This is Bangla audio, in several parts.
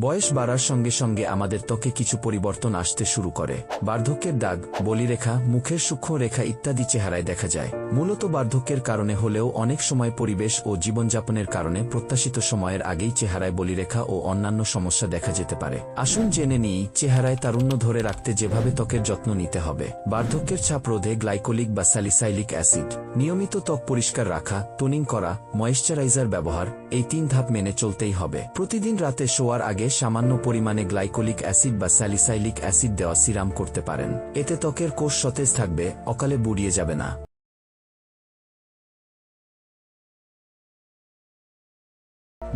বয়স বাড়ার সঙ্গে সঙ্গে আমাদের ত্বকে কিছু পরিবর্তন আসতে শুরু করে। বার্ধক্যের দাগ, বলিরেখা, মুখের সূক্ষ্ম রেখা ইত্যাদি চেহারায় দেখা যায়। মূলত বার্ধক্যের কারণে হলেও অনেক সময় পরিবেশ ও জীবনযাপনের কারণে প্রত্যাশিত সময়ের আগেই চেহারায় বলিরেখা ও অন্যান্য সমস্যা দেখা যেতে পারে। আসুন জেনে নিই, চেহারায় তারুণ্য ধরে রাখতে যেভাবে ত্বকের যত্ন নিতে হবে। বার্ধক্যের ছাপ রোধে গ্লাইকোলিক বা স্যালিসাইলিক অ্যাসিড, নিয়মিত ত্বক পরিষ্কার রাখা, টোনিং করা, ময়েশ্চারাইজার ব্যবহার, এই তিন ধাপ মেনে চলতেই হবে। প্রতিদিন রাতে শোয়ার আগে সামান্য পরিমাণে গ্লাইকোলিক অ্যাসিড বা স্যালিসাইলিক অ্যাসিড দেওয়া সিরাম করতে পারেন। এতে ত্বকের কোষ সতেজ থাকবে, অকালে বুড়িয়ে যাবে না।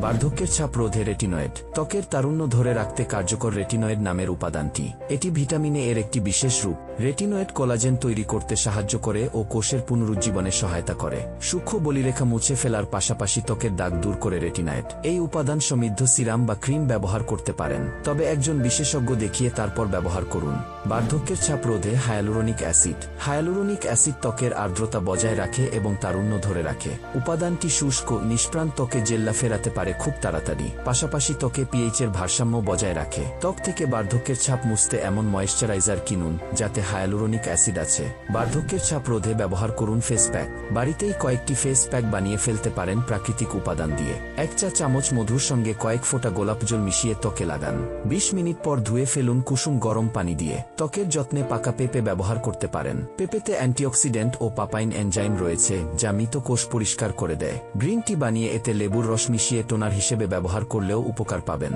বার্ধক্যের ছাপ রোধে রেটিনয়েড, ত্বকের তারুণ্য ধরে রাখতে কার্যকর রেটিনয়েড নামের উপাদানটি। এটি ভিটামিনে এর একটি বিশেষ রূপ। রেটিনয়েড কোলাজেন তৈরি করতে সাহায্য করে ও কোষের পুনরুজ্জীবনে সহায়তা করে। সূক্ষ্ম বলিরেখা মুছে ফেলার পাশাপাশি ত্বকের দাগ দূর করে রেটিনয়েড। এই উপাদান সমৃদ্ধ সিরাম বা ক্রিম ব্যবহার করতে পারেন। তবে একজন বিশেষজ্ঞ দেখিয়ে তারপর ব্যবহার করুন। বার্ধক্যের ছাপ রোধে হায়ালুরনিক অ্যাসিড। হায়ালুরোনিক অ্যাসিড ত্বকের আর্দ্রতা বজায় রাখে এবং তারুণ্য ধরে রাখে। উপাদানটি শুষ্ক, নিষ্প্রাণ ত্বকে জেল্লা ফেরাতে পারে খুব তাড়াতাড়ি। পাশাপাশি ত্বকে পিএইচ এর ভারসাম্য বজায় রাখে। ত্বক থেকে বার্ধক্যের ছাপ মুছতে এমন ময়েশ্চারাইজার কিনুন, যাতে হায়ালুরনিক অ্যাসিড আছে। বার্ধক্যের ছাপ রোধে ব্যবহার করুন ফেস প্যাক বাড়িতেই কয়েকটি ফেস প্যাক বানিয়ে ফেলতে পারেন প্রাকৃতিক উপাদান দিয়ে। এক চা চামচ মধুর সঙ্গে কয়েক ফোঁটা গোলাপ জল মিশিয়ে ত্বকে লাগান। বিশ মিনিট পর ধুয়ে ফেলুন কুসুম গরম পানি দিয়ে। ত্বকের যত্নে পাকা পেঁপে ব্যবহার করতে পারেন। পেঁপেতে অ্যান্টিঅক্সিডেন্ট ও পাপাইন এনজাইম রয়েছে, যা মৃত কোষ পরিষ্কার করে দেয়। গ্রিন টি বানিয়ে এতে লেবুর রস মিশিয়ে টোনার হিসেবে ব্যবহার করলেও উপকার পাবেন।